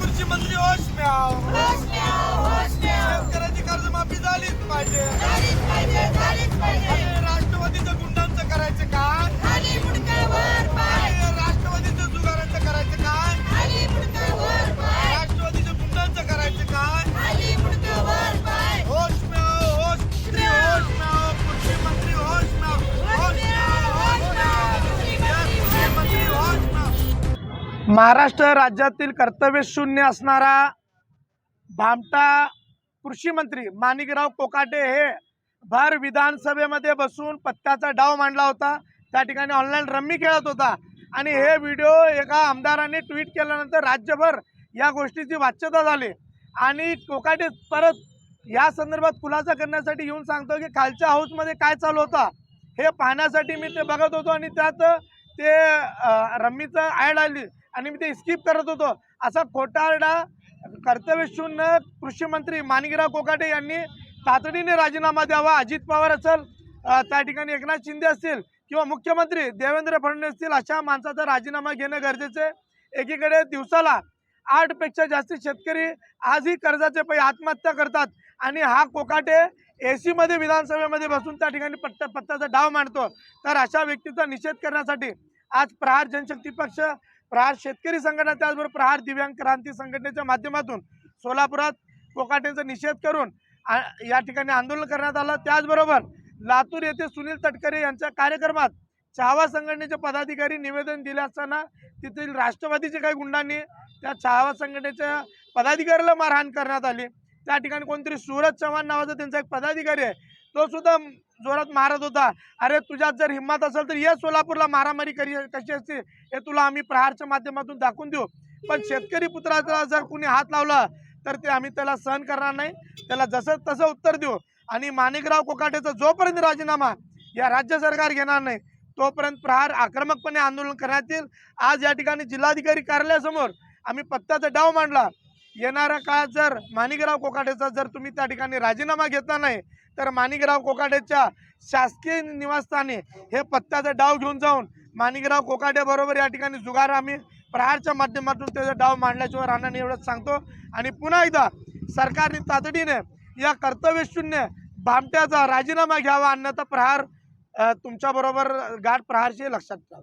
कृषी मंत्री होश म्याव. शेतकऱ्याची कर्जमाफी झालीच पाहिजे. महाराष्ट्र राज्यातील कर्तव्यशून्य असणारा भामटा कृषी मंत्री माणिकराव कोकाटे हे भर विधानसभेमध्ये बसून पत्त्याचा डाव मांडला होता. त्या ठिकाणी ऑनलाईन रम्मी खेळत होता. आणि हे व्हिडिओ एका आमदाराने ट्विट केल्यानंतर राज्यभर या गोष्टीची वाच्यता झाली. आणि कोकाटे परत या संदर्भात खुलासा करण्यासाठी येऊन सांगतो की खालच्या हाऊसमध्ये काय चालू होता हे पाहण्यासाठी मी ते बघत होतो. आणि त्यात ते रम्मीचं ॲड आली. आणि मी ते स्किप करत होतो. असा खोटारडा कर्तव्यशून्य कृषी मंत्री माणिकराव कोकाटे यांनी तातडीने राजीनामा द्यावा. अजित पवार असेल त्या ठिकाणी एकनाथ शिंदे असतील किंवा मुख्यमंत्री देवेंद्र फडणवीस असतील अशा माणसाचा राजीनामा घेणं गरजेचं आहे. एकीकडे दिवसाला आठपेक्षा जास्त शेतकरी आजही कर्जाचे पै आत्महत्या करतात आणि हा कोकाटे ए सीमध्ये विधानसभेमध्ये बसून त्या ठिकाणी पट्ट पत्त्याचा डाव मांडतो. तर अशा व्यक्तीचा निषेध करण्यासाठी आज प्रहार जनशक्ती पक्ष प्रहार शेतकरी संघटना त्याचबरोबर प्रहार दिव्यांग क्रांती संघटनेच्या माध्यमातून सोलापुरात कोकाटेंचा निषेध करून आ- या ठिकाणी आंदोलन करण्यात आलं. त्याचबरोबर लातूर येथे सुनील तटकरे यांच्या कार्यक्रमात छावा संघटनेचे पदाधिकारी निवेदन दिले असताना तेथील राष्ट्रवादीचे काही गुंडांनी त्या छावा संघटनेच्या पदाधिकाऱ्याला मारहाण करण्यात आली. त्या ठिकाणी कोणतरी सूरज चव्हाण नावाचा त्यांचा एक पदाधिकारी आहे. तो सुद्धा जोरात मारत होता. अरे तुझ्यात जर हिंमत असेल तर ये सोलापूरला मारामारी करी कशी असते? हे तुला आम्ही प्रहारच्या माध्यमातून दाखवून देऊ. पण शेतकरी पुत्राला जर कुणी हात लावला तर ते आम्ही त्याला सहन करणार नाही. त्याला जसं तसं उत्तर देऊ. आणि माणिकराव कोकाटेचा जोपर्यंत राजीनामा या राज्य सरकार घेणार नाही तोपर्यंत प्रहार आक्रमकपणे आंदोलन करण्यात येईल. आज या ठिकाणी जिल्हाधिकारी कार्यालयासमोर आम्ही पत्त्याचा डाव मांडला. येणाऱ्या काळात जर माणिकराव कोकाटेचा जर तुम्ही त्या ठिकाणी राजीनामा घेतला नाही तर माणिकराव कोकाटेच्या शासकीय निवासस्थानी हे पत्त्याचा डाव घेऊन जाऊन माणिकराव कोकाटे बरोबर या ठिकाणी जुगार आम्ही प्रहारच्या माध्यमातून त्याचा डाव मांडल्याशिवाय राहणार नाही एवढंच सांगतो. आणि पुन्हा एकदा सरकारने तातडीने या कर्तव्यशून्य भामट्याचा राजीनामा घ्यावा अन्यथा प्रहार तुमच्याबरोबर गाठ प्रहारशी लक्षात ठेवा.